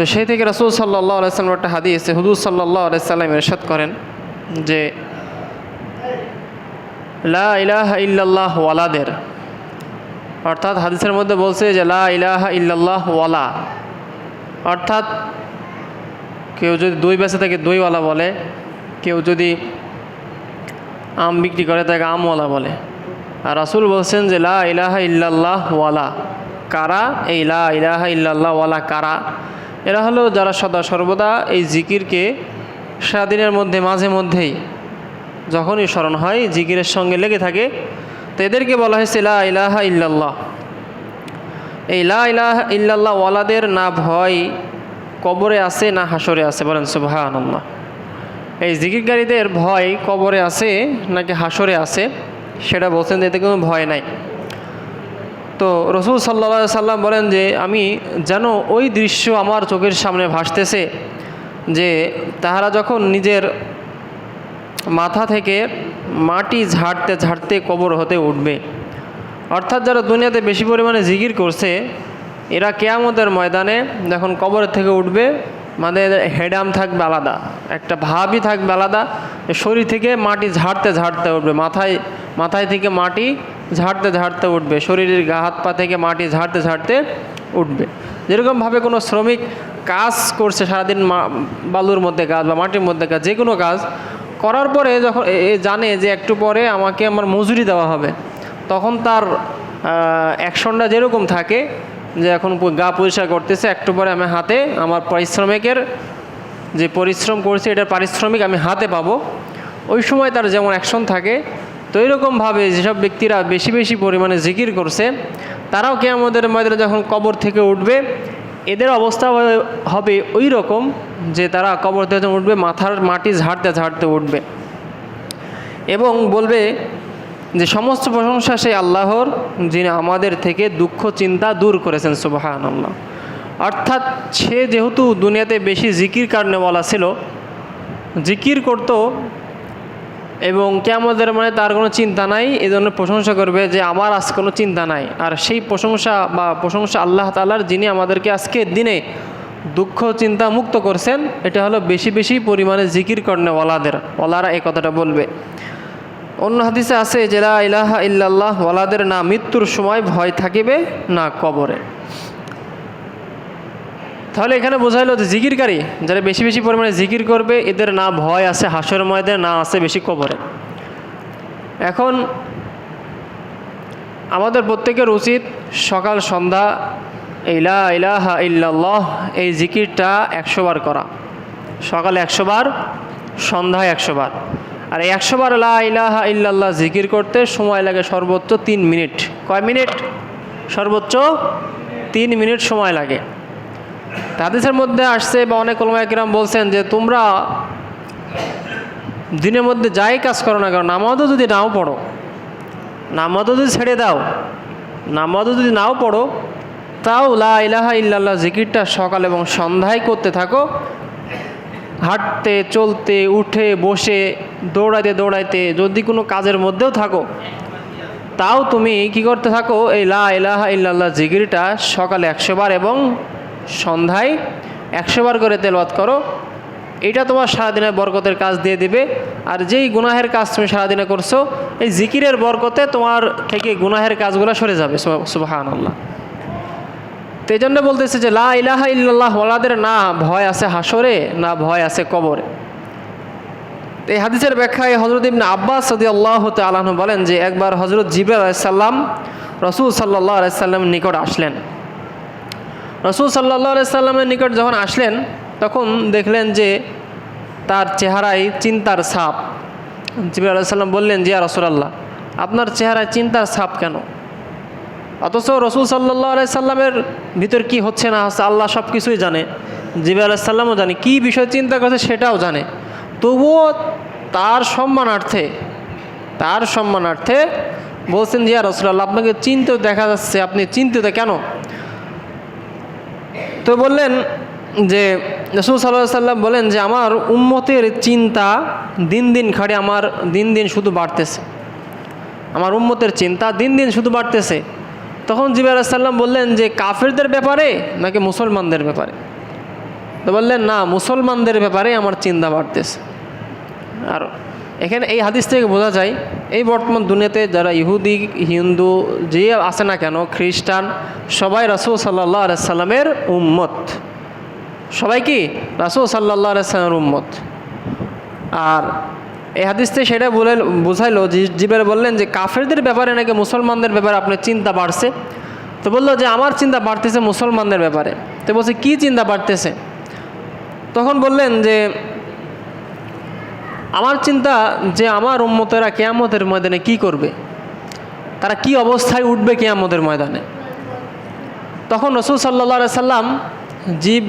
তো সেই থেকে রসুল সাল্লাহ আলাইসাল্লাম একটা হাদিস হুদুর সাল্লাহ আলাইসাল্লাম এরশাদ করেন যে, লা ইলাহা ইল্লাল্লাহ ওয়ালাদের। অর্থাৎ হাদিসের মধ্যে বলছে যে, লা ইলাহা ইল্লাল্লাহ ওয়ালা। অর্থাৎ কেউ যদি দই বেচে থাকে দইওয়ালা বলে, কেউ যদি আম বিক্রি করে তাকে আমওয়ালা বলে। আর রাসুল বলছেন যে, লা ইলাহা ইল্লাল্লাহ ওয়ালা। কারা? এই লা ইলাহা ইল্লাল্লাহ ওয়ালা কারা? এরা হলো যারা সদা সর্বদা এই জিকিরকে সারাদিনের মধ্যে, মাঝে মধ্যেই যখনই স্মরণ হয়, জিকিরের সঙ্গে লেগে থাকে। তো এদেরকে বলা হয়েছে, লা ইলাহা ইল্লাল্লাহ। এই লা ইলাহা ইল্লাল্লাহ ওয়ালাদের না ভয় কবরে আছে, না হাসরে আছে, বলেন সুবাহান এই জিকিরকারীদের ভয় কবরে আছে, নাকি হাসরে আছে, সেটা বলছেন এতে কোনো ভয় নাই। তো রসুল সাল্লা সাল্লাম বলেন যে, আমি যেন ওই দৃশ্য আমার চোখের সামনে ভাসতেছে যে, তাহারা যখন নিজের মাথা থেকে মাটি ঝাড়তে ঝাড়তে কবর হতে উঠবে, অর্থাৎ যারা দুনিয়াতে বেশি পরিমাণে জিগির করছে, এরা কেয়ামতের ময়দানে যখন কবরের থেকে উঠবে মানে হেডাম থাকবে আলাদা, একটা ভাবই থাকবে আলাদা, শরীর থেকে মাটি ঝাড়তে ঝাড়তে উঠবে, মাথায় মাথায় থেকে মাটি ঝাড়তে ঝাড়তে উঠবে। শরীরের গা, হাত, পা থেকে মাটি ঝাড়তে ঝাড়তে উঠবে। যেরকমভাবে কোনো শ্রমিক কাজ করছে সারাদিন বালুর মধ্যে কাজ বা মাটির মধ্যে কাজ, যে কোনো কাজ, করার পরে যখন এ জানে যে একটু পরে আমাকে আমার মজুরি দেওয়া হবে, তখন তার অ্যাকশনটা যেরকম থাকে, যে এখন গা পরিষ্কার করতেছে, একটু পরে আমি হাতে আমার পারিশ্রমিকের যে পরিশ্রম করছে, এটার পারিশ্রমিক আমি হাতে পাবো। ওই সময় তার যেমন অ্যাকশন থাকে তো এইরকমভাবে যেসব ব্যক্তিরা বেশি বেশি পরিমাণে জিকির করছে, তারাও কে আমাদের ময়দানে যখন কবর থেকে উঠবে, এদের অবস্থা হবে ওই রকম যে তারা কবর থেকে উঠবে, মাথার মাটি ঝাড়তে ঝাড়তে উঠবে। এবং বলবে যে সমস্ত প্রশংসা সেই আল্লাহর, যিনি আমাদের থেকে দুঃখ, চিন্তা দূর করেছেন সুবাহান আল্লাহ অর্থাৎ সে যেহেতু দুনিয়াতে বেশি জিকির কারণে বলা ছিল, জিকির করতো এবং কেমদের মানে তার কোনো চিন্তা নাই, এই জন্য প্রশংসা করবে যে আমার আজ কোনো চিন্তা নাই। আর সেই প্রশংসা বা প্রশংসা আল্লাহ তালার যিনি আমাদেরকে আজকের দিনে দুঃখ, চিন্তা মুক্ত করছেন, এটা হলো বেশি বেশি পরিমাণে জিকির কর্ণে ওলাদের ওলারা এই কথাটা বলবে। অন্য হাদিসে আছে যে, লা ইলাহা ইল্লাল্লাহ ওয়ালাদের না মৃত্যুর সময় ভয় থাকিবে, না কবরে। তাহলে এখানে বোঝা বোঝাইলো যে জিকিরকারী যারা বেশি বেশি পরিমাণে জিকির করবে, এদের না ভয় আছে হাসর ময়দের না আছে বেশি কবরে। এখন আমাদের প্রত্যেকের উচিত সকাল, সন্ধ্যা ইলা ইলাহা ইল্লাল্লাহ, এই জিকিরটা একশো বার করা। সকালে একশো বার, সন্ধ্যায় একশো বার। আর এই একশো বার লা ইলাহা ইল্লাল্লাহ জিকির করতে সময় লাগে সর্বোচ্চ তিন মিনিট। কয় মিনিট? সর্বোচ্চ তিন মিনিট সময় লাগে। হাদিসের মধ্যে আসছে বা অনেক কলমায়কিরাম বলছেন যে তোমরা দিনের মধ্যে যাই কাজ করো না কেন, নামাজও যদি নাও পড়ো, নামাজও যদি ছেড়ে দাও, নামাজও যদি নাও পড়ো, তাও লা ইলাহা ইল্লাল্লাহ জিকিরটা সকাল এবং সন্ধ্যায় করতে থাকো। হাঁটতে, চলতে, উঠে, বসে, দৌড়াইতে দৌড়াইতে যদি কোনো কাজের মধ্যেও থাকো, তাও তুমি কি করতে থাকো, এই লা ইলাহা ইল্লাল্লাহ জিকিরটা সকালে একশো বার এবং সন্ধ্যায় একশো বার করে তেলওয়াত করো। এটা তোমার সারাদিনের বরকতের কাজ দিয়ে দিবে। আর যেই গুনাহের কাজ তুমি সারাদিনে করছ, এই জিকিরের বরকতে তোমার থেকে গুনাহের কাজগুলো সরে যাবে সুবাহান আল্লাহ তো এই জন্য বলতেছে যে, লা ইলাহা ইল্লাল্লাহ ওলাদের না ভয় আছে হাসরে না ভয় আছে কবরে। এই হাদিসের ব্যাখ্যায় হজরত ইবনে আব্বাস সদি আল্লাহ আলহ বলেন যে, একবার হজরত জিবর আলাইসাল্লাম রসুল সাল্লাহ আলাইসাল্লাম নিকট আসলেন। রসুল সাল্লাহ সাল্লামের নিকট যখন আসলেন, তখন দেখলেন যে তার চেহারায় চিন্তার ছাপ। জিবর আলাইসাল্লাম বললেন জিয়া রসুলাল্লাহ, আপনার চেহারায় চিন্তার ছাপ কেন? অথচ রসুল সাল্লাহ আলাইসাল্লামের ভিতর কি হচ্ছে না হচ্ছে আল্লাহ সব কিছুই জানে জিবি আলাইসাল্লামও জানে, কী বিষয় চিন্তা করছে সেটাও জানে। তবুও তার সম্মানার্থে তার সম্মানার্থে বলছেন জিয়া রসুল্লাহ আপনাকে চিন্তিত দেখা যাচ্ছে, আপনি চিন্তিত কেন? তো বললেন যে, রসুল সাল্লাহ সাল্লাম বলেন যে, আমার উম্মতের চিন্তা দিন দিন খাড়ে, আমার দিন দিন শুধু বাড়তেছে। আমার উম্মতের চিন্তা দিন দিন শুধু বাড়তেছে। তখন জিবা আলাহিসাল্লাম বললেন যে, কাফেরদের ব্যাপারে নাকি মুসলমানদের ব্যাপারে? তো বললেন, না, মুসলমানদের ব্যাপারে আমার চিন্তা বাড়তেছে। আর এখানে এই হাদিস থেকে বোঝা যায়, এই বর্তমান দুনিয়াতে যারা ইহুদি, হিন্দু, যে আছে না কেন, খ্রিস্টান, সবাই রাসুল সাল্লাহ আলাইসাল্লামের উম্মত। সবাই কি? রাসুল সাল্লাহ আলাইসাল্লামের উম্মত। আর এই হাদিসতে সেটা বলে, বোঝাইলো জিবের বললেন যে কাফেরদের ব্যাপারে নাকি মুসলমানদের ব্যাপারে আপনার চিন্তা বাড়ছে? তো বলল যে আমার চিন্তা বাড়তেছে মুসলমানদের ব্যাপারে। তো বলছে, কী চিন্তা বাড়তেছে? তখন বললেন যে আমার চিন্তা যে আমার উম্মতেরা কেয়ামতের ময়দানে কি করবে? তারা কি অবস্থায় উঠবে কেয়ামতের ময়দানে? তখন রসুল সাল্লা সাল্লাম জিব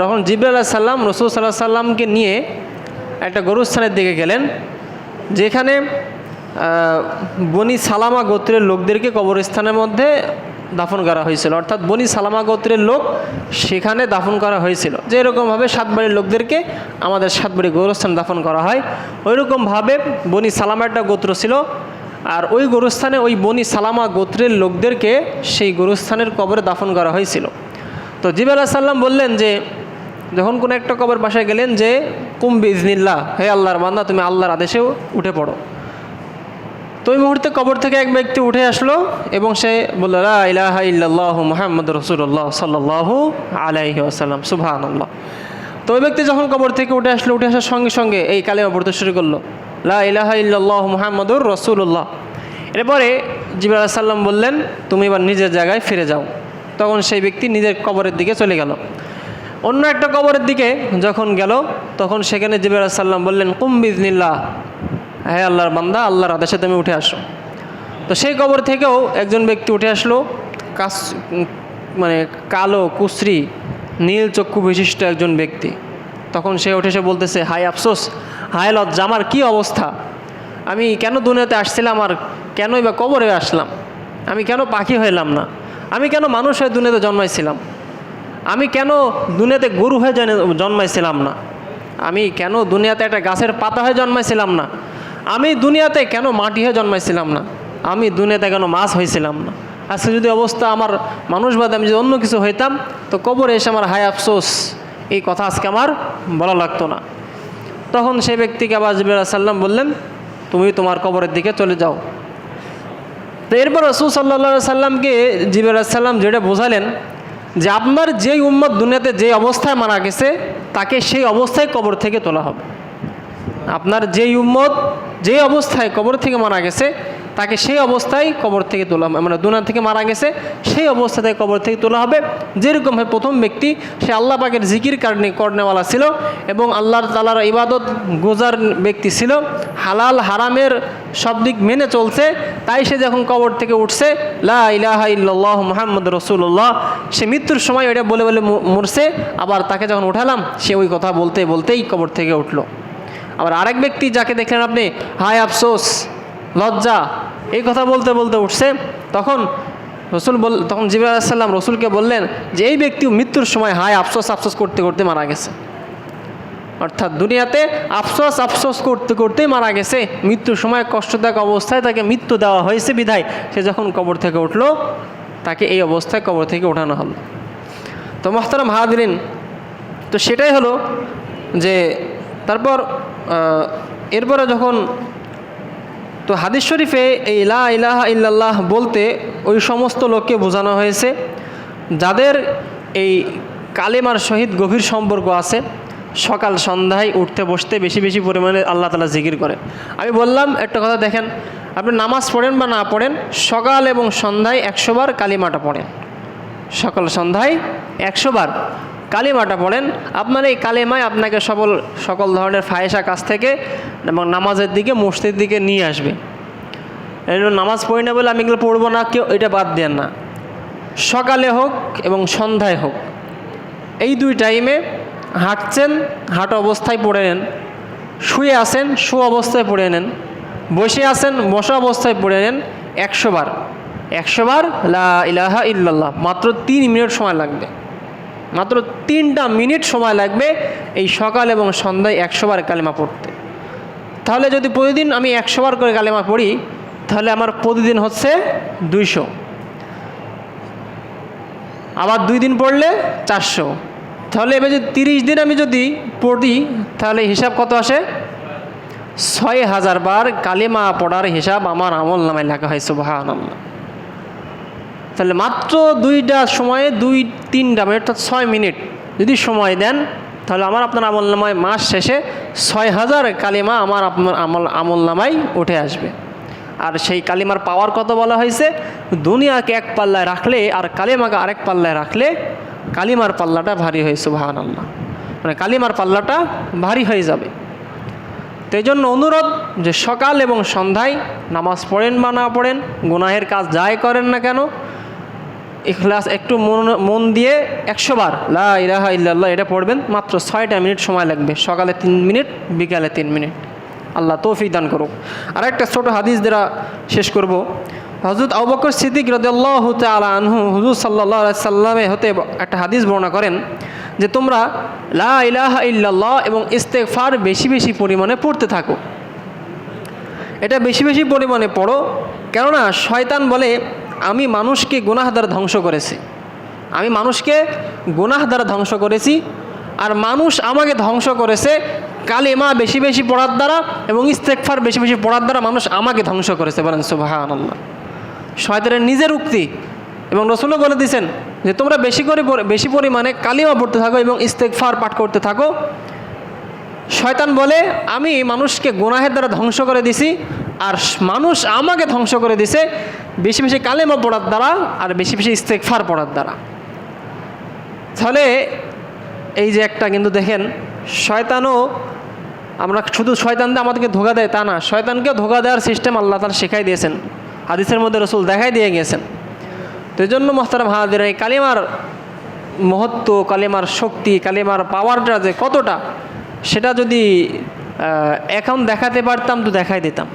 তখন জিব্রাল সাল্লাম রসুল সাল্লাহ সাল্লামকে নিয়ে একটা গরুস্থানের দিকে গেলেন, যেখানে বনি সালামা গোত্রের লোকদেরকে কবরস্থানের মধ্যে দাফন করা হয়েছিল। অর্থাৎ বনি সালামা গোত্রের লোক সেখানে দাফন করা হয়েছিল। যে এরকমভাবে সাতবাড়ির লোকদেরকে আমাদের সাতবাড়ি গৌরস্থান দাফন করা হয়। ওইরকমভাবে বনি সালামা একটা গোত্র ছিল। আর ওই গরুস্থানে ওই বনি সালামা গোত্রের লোকদেরকে সেই গরুস্থানের কবরে দাফন করা হয়েছিল। তো জিব আলাহ সাল্লাম বললেন যে, যখন কোনো একটা কবর বাসায় গেলেন যে কুম্বি ইজনিল্লাহ হে আল্লাহর বান্দা, তুমি আল্লাহর আদেশেও উঠে পড়ো। তো ওই মুহূর্তে কবর থেকে এক ব্যক্তি উঠে আসলো এবং সে বলল ইলাহা ইল্লাল্লাহু মুহাম্মদ রসুল্লাহ সাল্লাল্লাহু আলাইহি আসাল্লাম সুবহান আল্লাহ তো ওই ব্যক্তি যখন কবর থেকে উঠে আসলো, উঠে আসার সঙ্গে সঙ্গে এই কালেমা পড়তে শুরু করল, লা ইলাহা ইল্লাল্লাহ মুহাম্মদুর রসুল্লাহ এরপরে জিবর সাল্লাম বললেন, তুমি এবার নিজের জায়গায় ফিরে যাও। তখন সেই ব্যক্তি নিজের কবরের দিকে চলে গেল। অন্য একটা কবরের দিকে যখন গেল, তখন সেখানে জিবর সাল্লাম বললেন কুম্বিজনিল্লাহ হ্যাঁ আল্লাহর বান্দা, আল্লাহর আদেশে তুমি উঠে আসো। তো সেই কবর থেকেও একজন ব্যক্তি উঠে আসলো। কাস মানে কালো কুশ্রি, নীল চক্ষু বিশিষ্ট একজন ব্যক্তি। তখন সে উঠে সে বলতেছে, হাই আফসোস হাই লজ্জা, আমার কী অবস্থা? আমি কেন দুনিয়াতে আসছিলাম আর কেনই বা কবরে আসলাম? আমি কেন পাখি হইলাম না? আমি কেন মানুষ হয়ে দুনিয়াতে জন্মাইছিলাম? আমি কেন দুনিয়াতে গরু হয়ে জন্মাইছিলাম না? আমি কেন দুনিয়াতে একটা গাছের পাতা হয়ে জন্মাইছিলাম না? আমি দুনিয়াতে কেন মাটি হয়ে জন্মাইছিলাম না? আমি দুনিয়াতে কেন মাছ হয়েছিলাম না? আজকে যদি অবস্থা আমার মানুষ বাদে আমি যদি অন্য কিছু হইতাম, তো কবরে এসে আমার হায় আফসোস, এই কথা আজকে আমার বলা লাগতো না। তখন সেই ব্যক্তিকে আবার সাল্লাম বললেন, তুমি তোমার কবরের দিকে চলে যাও। তো এরপর রসুল সাল্লা সাল্লামকে জিবের সাল্লাম যেটা বোঝালেন যে আপনার যেই উম্মত দুনিয়াতে যে অবস্থায় মারা গেছে, তাকে সেই অবস্থায় কবর থেকে তোলা হবে। আপনার যেই উম্মত যে অবস্থায় কবর থেকে মারা গেছে, তাকে সেই অবস্থায় কবর থেকে তোলা মানে দুনিয়া থেকে মারা গেছে, সেই অবস্থাতে কবর থেকে তোলা হবে। যেরকম হয় প্রথম ব্যক্তি, সে আল্লাহ পাকের জিকির কারণে করনেওয়ালা ছিল এবং আল্লাহ তালার ইবাদত গোজার ব্যক্তি ছিল। হালাল, হারামের সব দিক মেনে চলছে। তাই সে যখন কবর থেকে উঠছে, লা ইলাহা মুহাম্মদ রসুল্লাহ সে মৃত্যুর সময় ওইটা বলে বলে মরছে। আবার তাকে যখন উঠালাম, সে ওই কথা বলতে বলতেই কবর থেকে উঠল। আবার আরেক ব্যক্তি যাকে দেখলেন আপনি, হায় আফসোস, লজ্জা, এই কথা বলতে বলতে উঠছে। তখন রসুল বল, তখন জিবর আলাহিসাল্লাম রসুলকে বললেন যে, এই ব্যক্তিও মৃত্যুর সময় হায় আফসোস আফসোস করতে করতে মারা গেছে। অর্থাৎ দুনিয়াতে আফসোস আফসোস করতে, করতেই মারা গেছে। মৃত্যুর সময় কষ্টদায়ক অবস্থায় তাকে মৃত্যু দেওয়া হয়েছে বিধায় সে যখন কবর থেকে উঠল, তাকে এই অবস্থায় কবর থেকে ওঠানো হলো। তো মোহতারাম হাদিন তো সেটাই হলো যে তারপর এরপরে যখন, তো হাদিস শরীফে এই লা ইলাহা ইল্লাল্লাহ বলতে ওই সমস্ত লোককে বোঝানো হয়েছে, যাদের এই কালেমার সহিত গভীর সম্পর্ক আছে, সকাল সন্ধ্যায় উঠতে বসতে বেশি বেশি পরিমাণে আল্লাহ তালা জিকির করে। আমি বললাম, একটা কথা দেখেন, আপনি নামাজ পড়েন বা না পড়েন, সকাল এবং সন্ধ্যায় একশোবার কালিমাটা পড়েন। সকাল সন্ধ্যায় একশো বার। কালিমাটা পড়েন। আপনার এই কালিমায় আপনাকে সকল সকল ধরনের ফায়েসা কাছ থেকে এবং নামাজের দিকে, মসজিদের দিকে নিয়ে আসবে। নামাজ পড়ি না বলে আমি এগুলো পড়ব না, কেউ এটা বাদ দেন না। সকালে হোক এবং সন্ধ্যায় হোক, এই দুই টাইমে হাঁটছেন, হাঁটা অবস্থায় পড়ে নেন, শুয়ে আসেন শু অবস্থায় পড়ে নেন, বসে আছেন, বসা অবস্থায় পড়ে নেন একশো বার। একশো বার লা ইলাহা ইল্লাল্লাহ, মাত্র তিন মিনিট সময় লাগবে। মাত্র তিনটা মিনিট সময় লাগবে এই সকাল এবং সন্ধ্যায় একশো বার কালেমা পড়তে। তাহলে যদি প্রতিদিন আমি একশো বার করে কালেমা পড়ি, তাহলে আমার প্রতিদিন হচ্ছে দুইশো। আবার দুই দিন পড়লে চারশো। তাহলে এবার যদি তিরিশ দিন আমি যদি পড়ি, তাহলে হিসাব কত আসে? ছয় হাজার বার কালিমা পড়ার হিসাব আমার আমল নামায় লেখা হয় সুবাহান আল্লাহ তাহলে মাত্র দুইটা সময়ে দুই তিনটা মিনিট অর্থাৎ ছয় মিনিট যদি সময় দেন, তাহলে আমার আপনার আমল নামায় মাস শেষে ছয় হাজার কালিমা আমার আপনার আমল আমল নামায় উঠে আসবে। আর সেই কালিমার পাওয়ার কত বলা হয়েছে? দুনিয়াকে এক পাল্লায় রাখলে আর কালিমাকে আরেক পাল্লায় রাখলে কালিমার পাল্লাটা ভারী হয়েছে সুবাহান আল্লাহ মানে কালিমার পাল্লাটা ভারী হয়ে যাবে। তো এই জন্য অনুরোধ যে সকাল এবং সন্ধ্যায় নামাজ পড়েন বা না পড়েন, গুনাহের কাজ যাই করেন না কেন ইখলাস একটু মন মন দিয়ে একশো বার, লা ইলাহা ইল্লাল্লাহ, এটা পড়বেন, মাত্র ছয়টা মিনিট সময় লাগবে, সকালে তিন মিনিট, বিকালে তিন মিনিট। আল্লাহ তৌফিক দান করুক। আর একটা ছোটো হাদিস দ্বারা শেষ করব। হজরত আবকর সিদ্দিক রদাল্লাহ তালা আনহু, হুজুর সাল্লাহ সাল্লামে হতে একটা হাদিস বর্ণনা করেন যে তোমরা লা ইলাহা ইল্লাল্লাহ এবং ইস্তেকফার বেশি বেশি পরিমাণে পড়তে থাকো। এটা বেশি বেশি পরিমাণে পড়ো, কেননা শয়তান বলে আমি মানুষকে গুনাহ দ্বারা ধ্বংস করেছি। আমি মানুষকে গুনাহ দ্বারা ধ্বংস করেছি আর মানুষ আমাকে ধ্বংস করেছে কালেমা বেশি বেশি পড়ার দ্বারা এবং ইস্তেকফার বেশি বেশি পড়ার দ্বারা মানুষ আমাকে ধ্বংস করেছে বলেন সুবাহান আল্লাহ শয়তানের নিজের উক্তি এবং রসুলও বলে দিয়েছেন যে তোমরা বেশি করে বেশি পরিমাণে কালিমা পড়তে থাকো এবং ইস্তেকফার পাঠ করতে থাকো। শয়তান বলে, আমি মানুষকে গুনাহের দ্বারা ধ্বংস করে দিছি আর মানুষ আমাকে ধ্বংস করে দিছে, বেশি বেশি কালেমা পড়ার দ্বারা আর বেশি বেশি ইস্তেকফার পড়ার দ্বারা। তাহলে এই যে একটা কিন্তু দেখেন, শয়তানও আমরা শুধু শয়তান দিয়ে আমাদেরকে ধোকা দেয় তা না, শয়তানকেও ধোকা দেওয়ার সিস্টেম আল্লাহ তালা শেখাই দিয়েছেন, হাদিসের মধ্যে রসুল দেখাই দিয়ে গিয়েছেন। তো এই জন্য মোহতারাম হাজির, এই কালিমার মহত্ব, কালিমার শক্তি, কালিমার পাওয়ারটা যে কতটা, সেটা যদি এখন দেখাতে পারতাম তো দেখাই দিতাম।